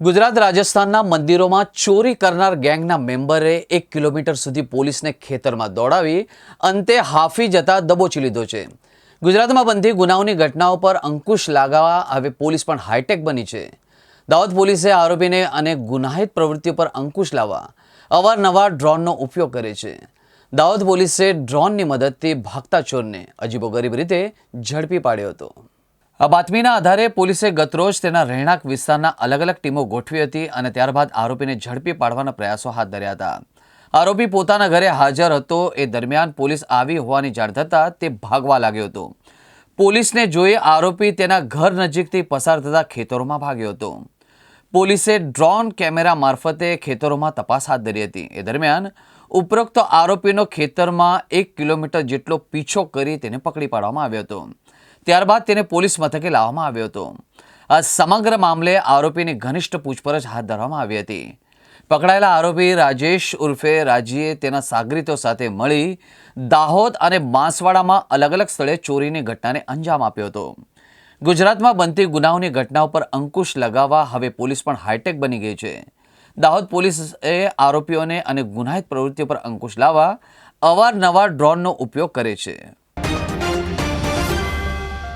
ગુજરાત રાજસ્થાનના મંદિરોમાં ચોરી કરનાર ગેંગના મેમ્બરે એક કિલોમીટર સુધી પોલીસને ખેતરમાં દોડાવી અંતે હાફી જતા દબોચી લીધો છે. ગુજરાતમાં બનતી ગુનાઓની ઘટનાઓ પર અંકુશ લાગાવા હવે પોલીસ પણ હાઈટેક બની છે. દાહોદ પોલીસે આરોપીને અને ગુનાહિત પ્રવૃત્તિઓ પર અંકુશ લાવવા અવારનવાર ડ્રોનનો ઉપયોગ કરે છે. દાહોદ પોલીસે ડ્રોનની મદદથી ભાગતા ચોરને અજીબોગરીબ રીતે ઝડપી પાડ્યો હતો. આ બાતમીના આધારે પોલીસે ગતરોજ તેના રહેણાંક વિસ્તારના અલગ અલગ ટીમો ગોઠવી હતી અને ત્યારબાદ આરોપીને ઝડપી પાડવાના પ્રયાસો હાથ ધર્યા હતા. આરોપી પોતાના ઘરે હાજર હતો, એ દરમિયાન પોલીસ આવી હોવાની જાણ થતાં તે ભાગવા લાગ્યો હતો. પોલીસને જોઈ આરોપી તેના ઘર નજીકથી પસાર થતા ખેતરોમાં ભાગ્યો હતો. પોલીસે ડ્રોન કેમેરા મારફતે ખેતરોમાં તપાસ હાથ ધરી હતી. એ દરમિયાન ઉપરોક્ત આરોપીનો ખેતરમાં એક કિલોમીટર જેટલો પીછો કરી તેને પકડી પાડવામાં આવ્યો હતો. ત્યારબાદ તેને પોલીસ મથકે લાવવામાં આવ્યો હતો. આ સમગ્ર મામલે આરોપીની ઘનિષ્ઠ પૂછપરછ હાથ ધરવામાં આવી હતી. પકડાયેલા આરોપી રાજેશ ઉર્ફે રાજીએ તેના સાગરીતો સાથે મળી દાહોદ અને બાંસવાડામાં અલગ અલગ સ્થળે ચોરીની ઘટનાને અંજામ આપ્યો હતો. ગુજરાતમાં બનતી ગુનાઓની ઘટનાઓ પર અંકુશ લગાવવા હવે પોલીસ પણ હાઈટેક બની ગઈ છે. દાહોદ પોલીસે આરોપીઓને અને ગુનાહિત પ્રવૃત્તિઓ પર અંકુશ લાવવા અવારનવાર ડ્રોનનો ઉપયોગ કરે છે.